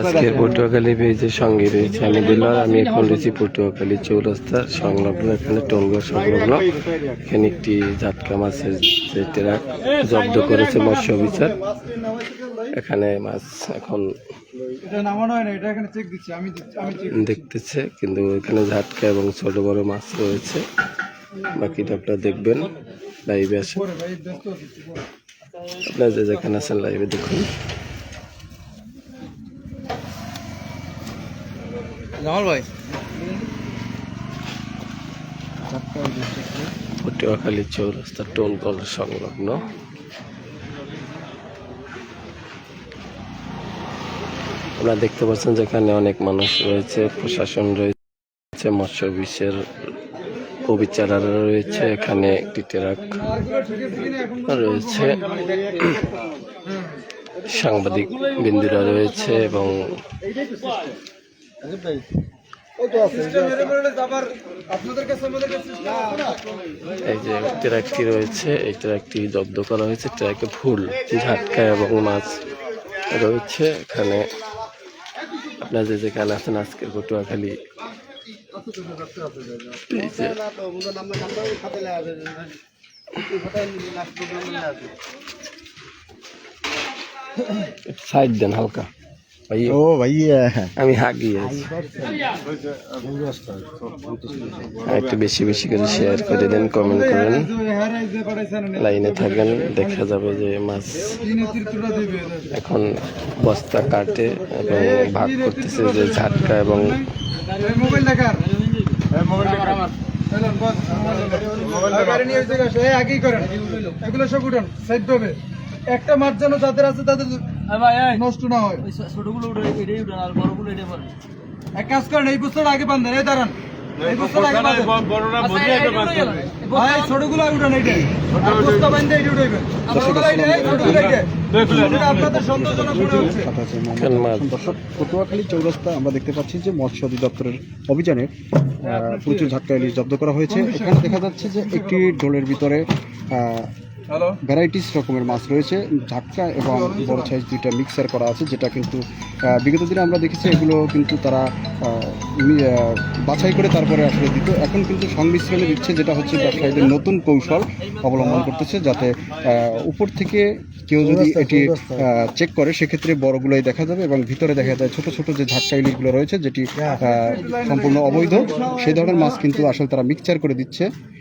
আজকের পটুয়াখালী পেজের সঙ্গে রয়েছে আমি দিলার আমি এখন রয়েছি পটুয়াখালী চৌরাস্তার সংলগ্ন এখানে টোলগড় সংলগ্ন। এখানে একটি জাতকা মাছের যে ট্রাক জব্দ করেছে মৎস্য অফিসার। এখানে মাছ এখন দেখতেছে, কিন্তু এখানে ঝাটকা এবং ছোট বড় মাছ রয়েছে। বাকিটা আপনারা দেখবেন লাইভে আসেন। আপনারা যে যেখানে আছেন লাইভে দেখুন। জামাল ভাই? পটুয়াখালী চৌরাস্তা টোল কল সংলগ্ন। আপনারা দেখতে পাচ্ছেন যেখানে অনেক মানুষ রয়েছে, প্রশাসন রয়েছে, মৎস্য অফিসের অবিচারারা রয়েছে, এখানে একটি ট্রাক রয়েছে। সাংবাদিক বিন্দুরা রয়েছে এবং এই যে ট্রাকটি রয়েছে, এই ট্রাকটি জব্দ করা হয়েছে। ট্রাকে ফুল, ঝাটকা এবং মাছ রয়েছে। এখানে আপনার যে যেখানে আছেন, আজকের পটুয়াখালী। সাইড দেন হালকা। ভাই ও ভাইয়া। আমি হাগি আছি। একটু বেশি বেশি করে শেয়ার করে দেন কমেন্ট করেন। লাইনে থাকেন দেখা যাবে যে মাছ এখন বস্তা কাটে এবং ভাগ করতেছে যে ঝাটকা এবং একটা মাছ যেন যাদের আছে তাদের নষ্ট না হয়। এক কাজ করেন এই বস্তাটা আগে বান্ধেন এই দাঁড়ান। ছোটগুলো উঠান বস্তা বান্ধে উঠাইবেন দর্শক পটুয়াখালী চৌরাস্তা আমরা দেখতে পাচ্ছি যে মৎস্য অধিদপ্তরের অভিযানে আহ, প্রচুর ঝাটকা ইলিশ জব্দ করা হয়েছে। এখানে দেখা যাচ্ছে যে একটি ডোলের ভিতরে ভ্যারাইটিস রকমের মাছ রয়েছে ঝাটকা এবং বড় সাইজ দুইটা মিক্সার করা আছে যেটা কিন্তু বিগত দিনে আমরা দেখেছি এগুলো কিন্তু তারা বাছাই করে তারপরে আসলে দিত। এখন কিন্তু সংমিশ্রণে দিচ্ছে যেটা হচ্ছে ব্যবসায়ীদের নতুন কৌশল অবলম্বন করতেছে যাতে আহ, উপর থেকে কেউ যদি এটি চেক করে সেক্ষেত্রে বড়গুলোই দেখা যাবে এবং ভিতরে দেখা যায় ছোট ছোট যে ঝাটকা ইলিশগুলো রয়েছে যেটি সম্পূর্ণ অবৈধ। সেই ধরনের মাছ কিন্তু আসলে তারা মিক্সচার করে দিচ্ছে।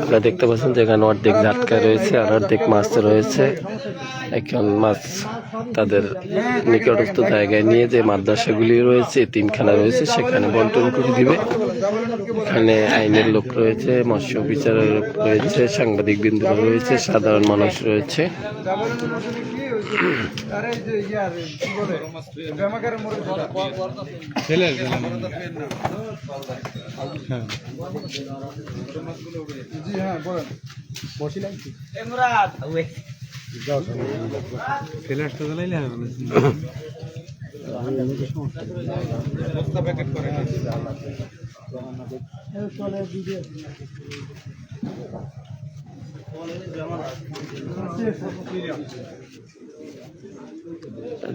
আপনারা দেখতে পাচ্ছেন যে এখানে অর্ধেক ঝাটকা রয়েছে আর অর্ধেক মাছ রয়েছে। এখন মাছ তাদের নিকটস্থ জায়গায় নিয়ে যে মাদ্রাসাগুলি রয়েছে তিনখানা রয়েছে, সেখানে বন্টন করে দিবে। এখানে আইনের লোক রয়েছে, মৎস্য বিচারের লোক রয়েছে, সাংবাদিক বিন্দুরা রয়েছে, সাধারণ মানুষ রয়েছে। কি হ্যাঁ বলেন। বস্তা প্যাকেট করে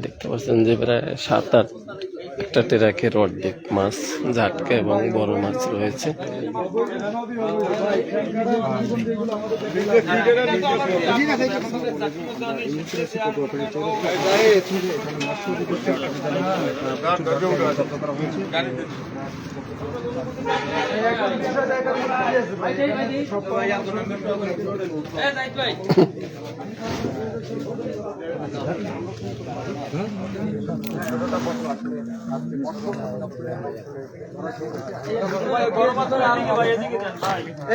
দেখতে পাচ্ছেন যে প্রায় সাত আট একটা টেরাকের অর্ধেক মাছ ঝাটকা এবং বড় মাছ রয়েছে।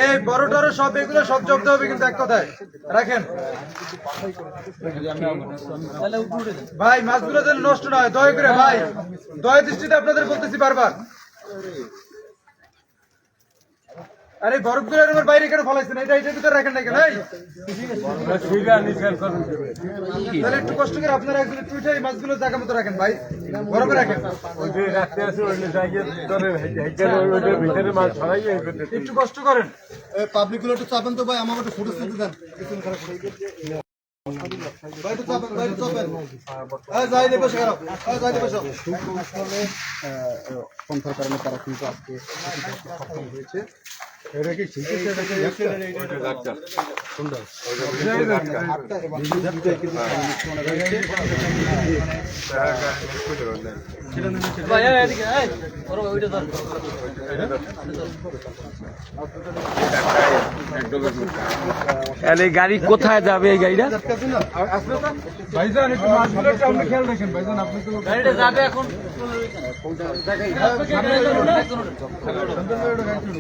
এই বড় টরো সব, এগুলো সব জব্দ হবে কিন্তু এক কথায়। রাখেন। ভাই, মাছগুলো যেন নষ্ট না হয়, দয়া করে, ভাই। দয়া দৃষ্টিতে আপনাদের বলতেছি বারবার। আরে বরফগুলো এরকম বাইরে কেন ফলাইছেন? এটা এটার ভিতরে রাখেন না কেন? তাহলে একটু কষ্ট করে আপনারা একজন একটু উঠে এই মাছগুলো জায়গা মতো রাখেন ভাই। বরফে রাখেন। একটু কষ্ট করেন। পাবলিকগুলো একটু চাপেন তো ভাই আমাকে একটু ফুটেজ তুলতে দেন। ভাই চাপেন ভাই চাপেন। যাই দেবে সেখানে যাই দেবে সব পন্থার কারণে তারা কিন্তু আজকে হয়েছে। এই গাড়ি কোথায় যাবে এই গাড়িটা ভাইজান একটু মাছগুলো আপনি খেয়াল রাখেন ভাইজান আপনি তো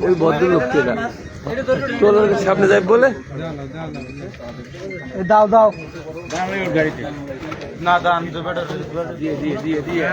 ওই ভদ্রলোক কেনা টোলের সামনে যাই বলে। দাও দাও। না দান দিয়ে দিয়ে দিয়ে দিয়ে।